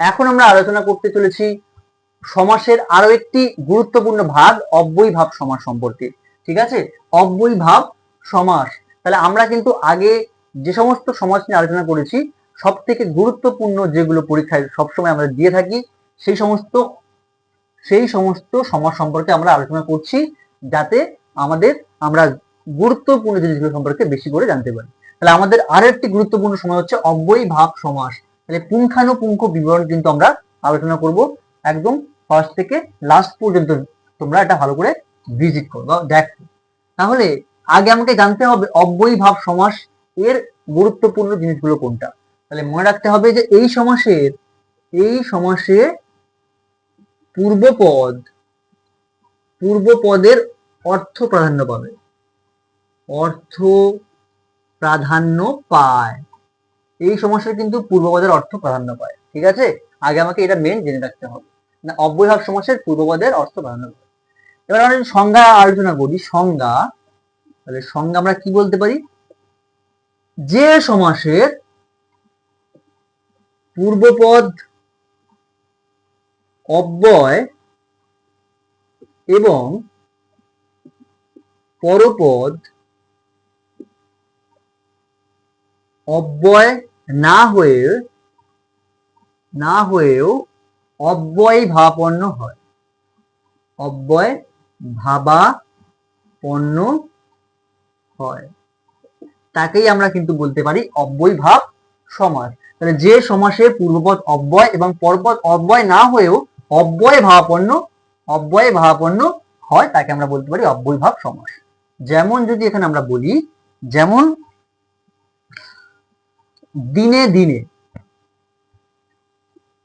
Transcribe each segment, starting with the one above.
এখন আমরা আলোচনা করতে চলেছি সমাসের আরও একটি গুরুত্বপূর্ণ ভাগ, অব্যয়ী ভাব সমাস সম্পর্কে। ঠিক আছে? অব্যয়ী ভাব সমাস। তাহলে আমরা কিন্তু আগে যে সমস্ত সমাজ নিয়ে আলোচনা করেছি সব থেকে গুরুত্বপূর্ণ যেগুলো পরীক্ষায় সবসময় আমরা দিয়ে থাকি, সেই সমস্ত সেই সমস্ত সমাজ সম্পর্কে আমরা আলোচনা করছি যাতে আমাদের, আমরা গুরুত্বপূর্ণ জিনিসগুলো সম্পর্কে বেশি করে জানতে পারি। তাহলে আমাদের আরও একটি গুরুত্বপূর্ণ সময় হচ্ছে অব্যয়ী ভাব সমাস। তাহলে পুঙ্খানুপুঙ্খ বিবরণ কিন্তু আমরা আলোচনা করব একদম ফার্স্ট থেকে লাস্ট পর্যন্ত তোমরা এটা ভালো করে ভিজিট করো বা দেখো। তাহলে আগে আমাকে জানতে হবে অব্যয়ী ভাব সমাস এর গুরুত্বপূর্ণ জিনিসগুলো কোনটা? তাহলে মনে রাখতে হবে যে এই সমাসের, এই সমাসে পূর্বপদ, পূর্বপদের অর্থ প্রাধান্য পাবে। অর্থ প্রাধান্য পায়। এই সমস্যার কিন্তু পূর্বপদের অর্থ প্রাধান্য পায়, ঠিক আছে? আগে আমাকে এটা মেন জেনে রাখতে হবে। না, অব্যয়ভাব সমাসের পূর্বপদের অর্থ প্রাধান্য পায়। এবার আমরা সংজ্ঞা আলোচনা করি, সংজ্ঞা, তাহলে সংজ্ঞা আমরা কি বলতে পারি? যে সমাসের পূর্বপদ অব্যয় এবং পরপদ অব্যয় না হয়ে না হয়েও অব্যয় ভাবাপন্ন হয়। অব্যয় ভাবাপন্ন হয়। তাকেই আমরা কিন্তু বলতে পারি অব্যয় ভাব সমাস। তাহলে যে সমাসে পূর্বপদ অব্যয় এবং পরপদ অব্যয় না হয়েও অব্যয় ভাবাপন্ন অব্যয় ভাবাপন্ন হয়, তাকে আমরা বলতে পারি অব্যয় ভাব সমাস। যেমন যদি এখানে আমরা বলি, যেমন দিনে দিনে।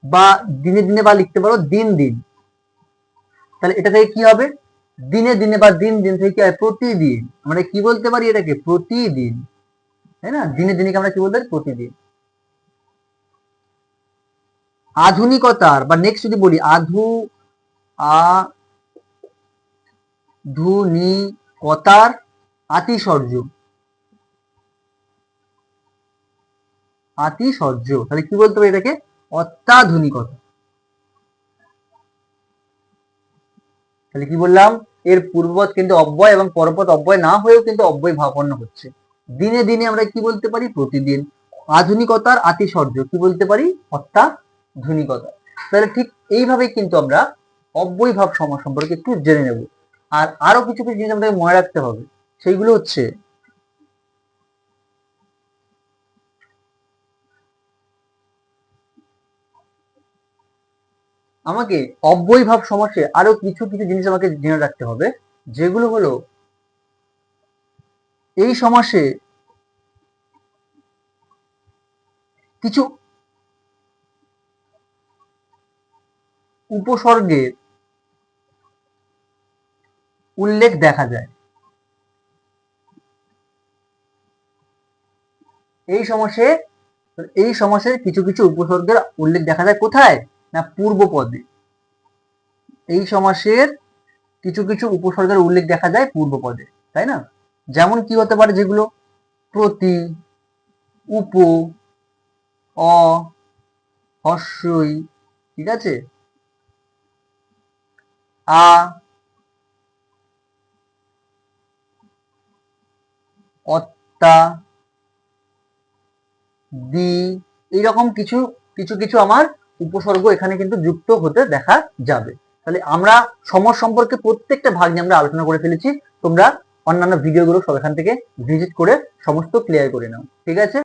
বা দিনে দিনে বা লিখতে পারো দিন দিন। তাহলে এটা থেকে কি হবে? দিনে দিনে বা দিন দিন থেকে কি হয়? প্রতিদিন। আমরা কি বলতে পারি এটাকে? প্রতিদিন। তাই না? দিনে দিনে আমরা কি বলতে পারি? প্রতিদিন। আধুনিকতার, বা নেক্সট যদি বলি, আধু, আ, ধুনিকতার আতিশর্য আতিশর্য তাহলে কি বলতে হবে এটাকে? অত্যাধুনিকতা। তাহলে কি বললাম? এর পূর্বপদ কিন্তু অব্যয় এবং পরপদ অব্যয় না হয়েও কিন্তু অব্যয় ভাবাপন্ন হচ্ছে। দিনে দিনে আমরা কি বলতে পারি? প্রতিদিন। আধুনিকতার আতিশর্য কি বলতে পারি? অত্যাধুনিকতা। তাহলে ঠিক এইভাবে কিন্তু আমরা অব্যয় ভাব সমাজ সম্পর্কে একটু জেনে নেব। আর আরও কিছু কিছু জিনিস আমাদের মনে রাখতে হবে। সেইগুলো হচ্ছে আমাকে অব্যয় ভাব সমাসে আরও কিছু কিছু জিনিস আমাকে জেনে রাখতে হবে, যেগুলো হলো এই সমাসে কিছু উপসর্গের উল্লেখ দেখা যায়। এই সমাসে, এই সমাসের কিছু কিছু উপসর্গের উল্লেখ দেখা যায়। কোথায়? না পূর্ব পদে। এই সমাসের কিছু কিছু উপসর্গের উল্লেখ দেখা যায় পূর্ব পদে, তাই না? যেমন কি হতে পারে যেগুলো? প্রতি, উপ, অ, হস্যই, ঠিক আছে? আ, অত্তা, দি, এইরকম কিছু কিছু কিছু আমার উপসর্গ এখানে কিন্তু যুক্ত হতে দেখা যাবে। তাহলে আমরা সমর সম্পর্কে প্রত্যেকটা ভাগ নিয়ে আমরা আলোচনা করে ফেলেছি। তোমরা অন্যান্য ভিডিওগুলো সব এখান থেকে ভিজিট করে সমস্ত ক্লিয়ার করে নাও। ঠিক আছে?